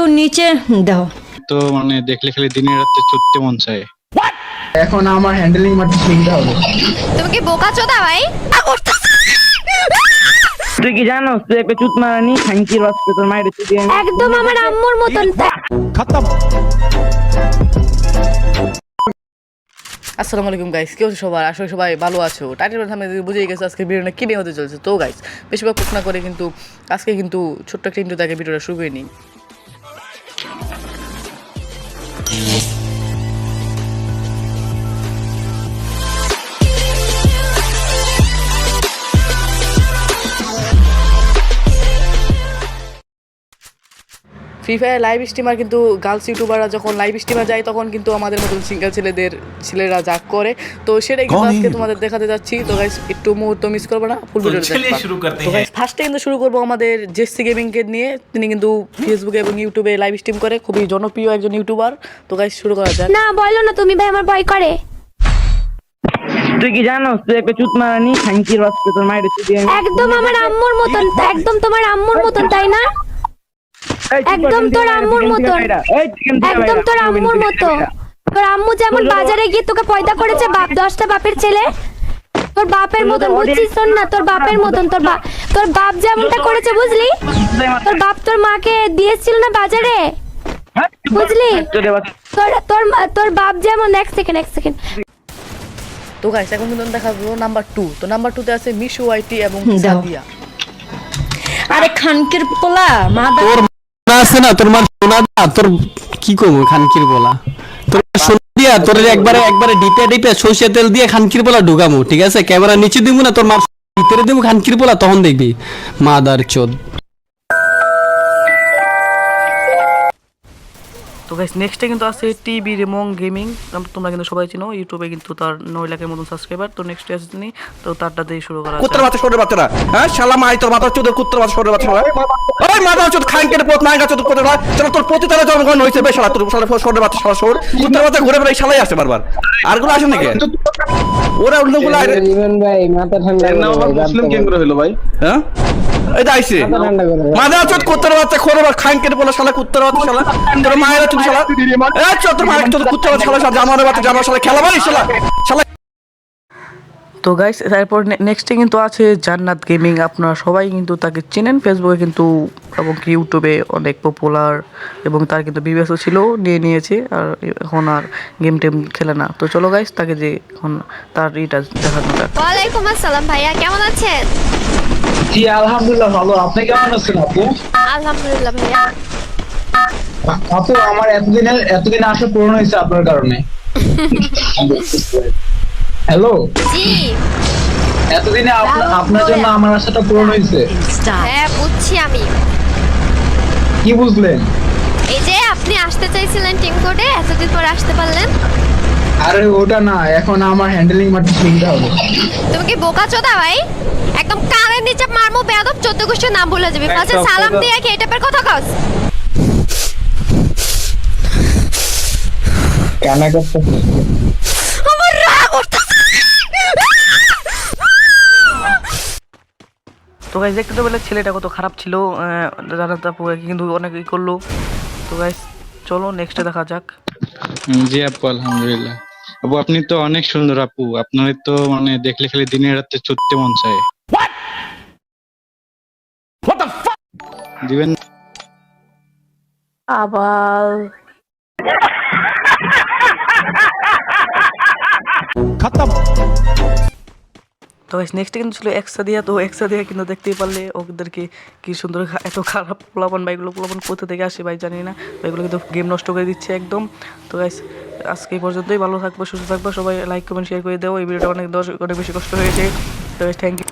একটু নিচে দাও। তো মানে দেখলে খালি দিনের রাতে চড়তে মন চায়। এখন আমার হ্যান্ডেলিং মারতে শিখতে হবে। তুমি কি বোকা চোদা ভাই? তুই কি জানো তুই একটা চুত মারানি খাঙ্কির বাচ্চা তোর মায়ের চুতি একদম আমার আম্মুর মতন। খতম। আসসালামু আলাইকুম গাইস কেউ সবার? আসলে সবাই ভালো আছো। টাইটেল সামনে বুঝেই গেছে আজকে ভিডিওটা কিনে হতে চলছে? তো গাইস বেশিরভাগ প্রশ্ন করে কিন্তু আজকে কিন্তু ছোট্ট একটা ইন্টু তাকে ভিডিওটা শুরু করে নিই Thank you. Free fire live streamer কিন্তু গার্লস ইউটিউবাররা যখন লাইভ স্ট্রিমার যায় তখন কিন্তু আমাদের মতন সিঙ্গেল ছেলেদের ছেলেরা জাগ করে। তো সেটাই কিন্তু আজকে তোমাদের দেখাতে যাচ্ছি। তো গাইস একটু মুহূর্ত মিস করবে না ফুল ভিডিও শুরু তো গাইস ফার্স্টে কিন্তু শুরু করব আমাদের জেসি গেমিং কে নিয়ে। তিনি কিন্তু ফেসবুকে এবং ইউটিউবে লাইভ স্ট্রিম করে খুবই জনপ্রিয় একজন ইউটিউবার তো গাইস শুরু করা যাক। না বলো না তুমি ভাই আমার ভয় করে। তুই কি জানো তুই একটা চুত মারানি খাঙ্কির বাস্তে তোর মায়ের একদম আমার আম্মুর মতন একদম তোমার আম্মুর মতন তাই না? একদম তোর আম্মুর টিকা একদম তোর আম্মুর মতো। তোর আম্মু যেমন বাজারে গিয়ে তোকে পয়দা করেছে বাপ দশটা বাপের ছেলে। তোর বাপের মতন বুঝছিস শোন না তোর বাপের মতন তোর বাপ তোর বাপ যেমনটা করেছে বুঝলি? তোর বাপ তোর মাকে দিয়েছিল না বাজারে? হ্যাঁ, বুঝলি? তোর তোর তোর বাপ যেমন এক সেকেন্ড এক সেকেন্ড তো গাইস এখন কিন্তু দেখাবো নাম্বার টু তো নাম্বার টুতে আছে মিশু ওয়াইটি এবং। সাদিয়া। আরে খানকির পোলা মা আছে না, তোর মা সোনা দা তোর কি করব খানকির বলা? তোর সোনা দিয়া, তোর একবারে একবারে ডিপে ডিপে সর্ষে তেল দিয়ে খানকির বলা ঢুকামু, ঠিক আছে? ক্যামেরা নিচে দিব না, তোর মা ভিতরে দেবো খানকির বলা, তখন দেখবি। মাদার চোদ তো গাইস নেক্সটে কিন্তু আছে টিভি রেমং গেমিং তোমরা কিন্তু সবাই চিনো ইউটিউবে কিন্তু তার নয় লাখের মতন সাবস্ক্রাইবার তো নেক্সটে আছে তিনি তো তারটা দিয়ে শুরু করা কুত্তর বাচ্চা সরের বাচ্চারা হ্যাঁ? শালা মাই তোর মাথা চোদের কুত্তর বাচ্চা সরের বাচ্চা ওই মাথা চোদ খান কেটে পোত নাই গাছ কোথায় হয়। চলো তোর প্রতি তারা জন্মগ্রহণ হয়েছে বেশ শালা তোর শালা সরের বাচ্চা শালা সর কুত্তর বাচ্চা ঘুরে বেড়াই শালাই আসে বারবার। আরগুলো আসে নাকি ওরা অন্যগুলো জীবন ভাই মাথা ঠান্ডা মুসলিম কেন করে হলো ভাই? হ্যাঁ? এই করে মাথা চোদ কুত্তর বাচ্চা খোরে বা খান কেটে বলে শালা কুত্তর বাচ্চা শালা। তোর মায়ের শালা? তোর শালা বাচ্চা শালা খেলা শালা শালা। তো গাইস তারপর নেক্সটে কিন্তু আছে জান্নাত গেমিং আপনারা সবাই কিন্তু তাকে চেনেন। ফেসবুকে কিন্তু এবং কি ইউটিউবে অনেক পপুলার এবং তার কিন্তু বিবেচও ছিল নিয়ে নিয়েছে। আর এখন আর গেম টেম খেলে না। তো চলো গাইস তাকে যে এখন তার ইটা দেখানো যাক। ওয়ালাইকুম আসসালাম ভাইয়া কেমন আছেন? জি আলহামদুলিল্লাহ ভালো। আপনি কেমন আছেন আপু? আলহামদুলিল্লাহ ভাইয়া। আপু আমার এতদিনের এতদিন আসা পূরণ হয়েছে আপনার কারণে। হ্যালো জি। এতদিনে আপনার জন্য আমার আশাটা পূরণ হয়েছে। হ্যাঁ বুঝছি আমি। কি বুঝলেন? এই যে আপনি আসতে চাইছিলেন টিম কোডে এতদিন পর আসতে পারলেন। আরে ওটা না এখন আমার হ্যান্ডেলিং শিখতে হবে। তুমি কি বোকা চোদা ভাই? একদম কানের নিচে মারমু বেয়াদব চোদ্দ গোষ্ঠীর নাম বলে যাবি। পাশে সালাম। দিয়ে কি টাইপের কথা কস? কানা করতে আমার রাগ তো গাইস দেখতে তো বলে ছেলেটা কত খারাপ ছিল জান্নাত আপু কিন্তু অনেক ই করল। তো গাইস চলো নেক্সটে দেখা যাক। জি আপু আলহামদুলিল্লাহ। আপু আপনি তো অনেক সুন্দর আপু। আপনার তো মানে দেখলে খালি দিনের রাতে চড়তে মন চায়। দিবেন? আবার তো গাইস নেক্সট কিন্তু ছিল একসা দিয়া, তো এক্সা দিয়া কিন্তু দেখতেই পারলে ওদেরকে কি সুন্দর এত খারাপ পোলাপান বাইকগুলো প্লাবন কোথা থেকে আসে ভাই জানি না। বাইকগুলো কিন্তু গেম নষ্ট করে দিচ্ছে একদম। তো গাইস আজকে এই পর্যন্তই, ভালো থাকব, সুস্থ থাকব, সবাই লাইক কমেন্ট শেয়ার করে দেবো এই ভিডিওটা অনেক দশ অনেক বেশি কষ্ট হয়েছে। তো থ্যাংক ইউ